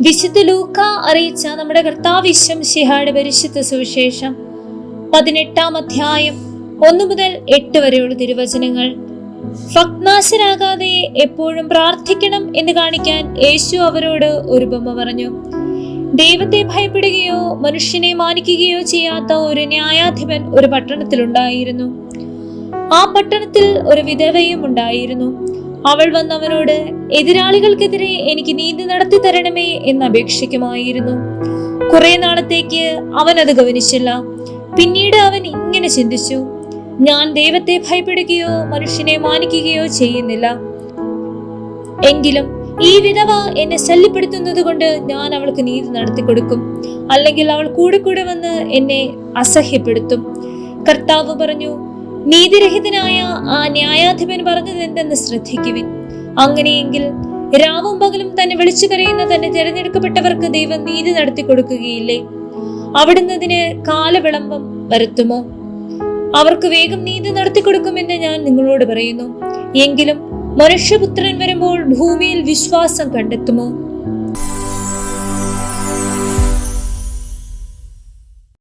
വിശുദ്ധ ലൂക്ക അറിയിച്ച നമ്മുടെ കർത്താവ് ശിഹായുടെ പരിശുദ്ധ സുവിശേഷം പതിനെട്ടാം അധ്യായം ഒന്നു മുതൽ എട്ട് വരെയുള്ള തിരുവചനങ്ങൾ. ഭക്നാശരാകാതെ എപ്പോഴും പ്രാർത്ഥിക്കണം എന്ന് കാണിക്കാൻ യേശു അവരോട് ഒരു ബൊമ്മ പറഞ്ഞു. ദൈവത്തെ ഭയപ്പെടുകയോ മനുഷ്യനെ മാനിക്കുകയോ ചെയ്യാത്ത ഒരു ന്യായാധിപൻ ഒരു പട്ടണത്തിലുണ്ടായിരുന്നു. ആ പട്ടണത്തിൽ ഒരു വിധവയും ഉണ്ടായിരുന്നു. അവൾ വന്നവനോട് എതിരാളികൾക്കെതിരെ എനിക്ക് നീതി നടത്തി തരണമേ എന്ന് അപേക്ഷിക്കുമായിരുന്നു. കുറെ നാളത്തേക്ക് അവൻ അത് ഗവനിച്ചില്ല. പിന്നീട് അവൻ ഇങ്ങനെ ചിന്തിച്ചു. ഞാൻ ദൈവത്തെ ഭയപ്പെടുകയോ മനുഷ്യനെ മാനിക്കുകയോ ചെയ്യുന്നില്ല. എങ്കിലും ഈ വിധവ എന്നെ ശല്യപ്പെടുത്തുന്നത് കൊണ്ട് ഞാൻ അവൾക്ക് നീതി നടത്തി കൊടുക്കും. അല്ലെങ്കിൽ അവൾ കൂടെ കൂടെ വന്ന് എന്നെ അസഹ്യപ്പെടുത്തും. കർത്താവ് പറഞ്ഞു നീതിരഹിതനായ ആ ന്യായാധിപൻ പറഞ്ഞത് എന്തെന്ന് ശ്രദ്ധിക്കുവിൻ? അങ്ങനെയെങ്കിൽ രാവും പകലും തന്നെ വിളിച്ചു കരയുന്ന തന്നെ തിരഞ്ഞെടുക്കപ്പെട്ടവർക്ക് ദൈവം നീതി നടത്തി കൊടുക്കുകയില്ലേ? അവിടുന്ന് ഇതിന് കാലവിളംബം വരുത്തുമോ? അവർക്ക് വേഗം നീതി നടത്തി കൊടുക്കുമെന്ന് ഞാൻ നിങ്ങളോട് പറയുന്നു. എങ്കിലും മനുഷ്യപുത്രൻ വരുമ്പോൾ ഭൂമിയിൽ വിശ്വാസം കണ്ടെത്തുമോ?